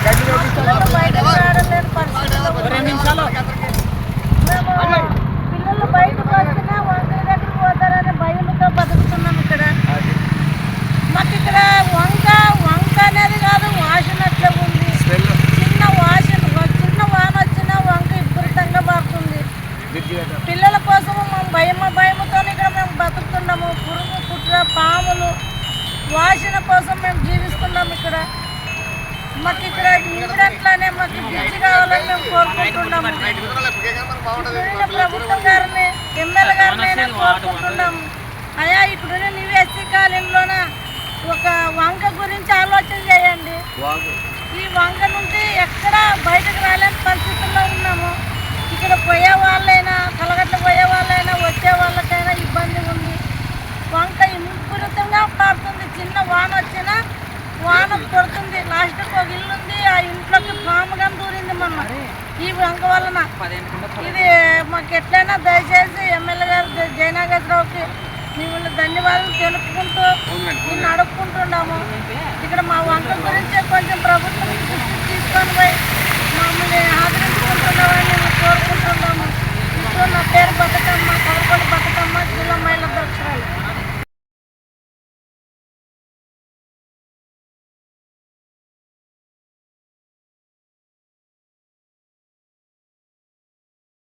పిల్లలు బయటకు రావడం పరిస్థితుల్లో ఉన్నాము. పిల్లలు బయటకు వస్తున్నా వంక దగ్గరికి పోతారనే భయంతో బతుకుతున్నాం ఇక్కడ మాకు ఇక్కడ వంక వంక అనేది కాదు వాసన అట్లా ఉంది చిన్న వాసన చిన్న వాన వచ్చినా వంక విపరీతంగా పడుతుంది పిల్లల కోసము మేము భయమ భయముతో ఇక్కడ మేము బతుకుతున్నాము పురుగు కుట్ర పాములు వాసన కోసం మేము జీవిస్తున్నాం ఇక్కడ. మాకు ఇక్కడ ఇంకట్లానే మాకు బ్రిడ్జి కావాలని మేము కోరుకుంటున్నాము ఇప్పుడున్న ప్రభుత్వం గారిని ఎమ్మెల్యే గారిని కోరుకుంటున్నాము అయ్యా ఇప్పుడున్న నివేసి కాలంలోన ఒక వంక గురించి ఆలోచన చేయండి. ఈ వంక నుండి ఎక్కడ బయటకు రాలేని పరిస్థితుల్లో ఉన్నాము ఇక్కడ పోయే వాళ్ళైనా కలగట్ల పోయే వాళ్ళైనా వచ్చే వాళ్ళకైనా ఇబ్బంది ఉంది వంక విపరీతంగా పడుతుంది చిన్న వాన వచ్చినా వాన పడుతుంది లాస్ట్కి ఒక ఇల్లు ఉంది ఆ ఇంట్లోకి పాము కానీ దూరింది మొన్న. ఈ వంక వలన ఇది మాకు ఎట్లయినా దయచేసి ఎమ్మెల్యే గారు జ- జయనాగేశ్వరరావుకి మిమ్మల్ని ధన్యవాదాలు తెలుపుకుంటూ నేను అడుక్కుంటున్నాము.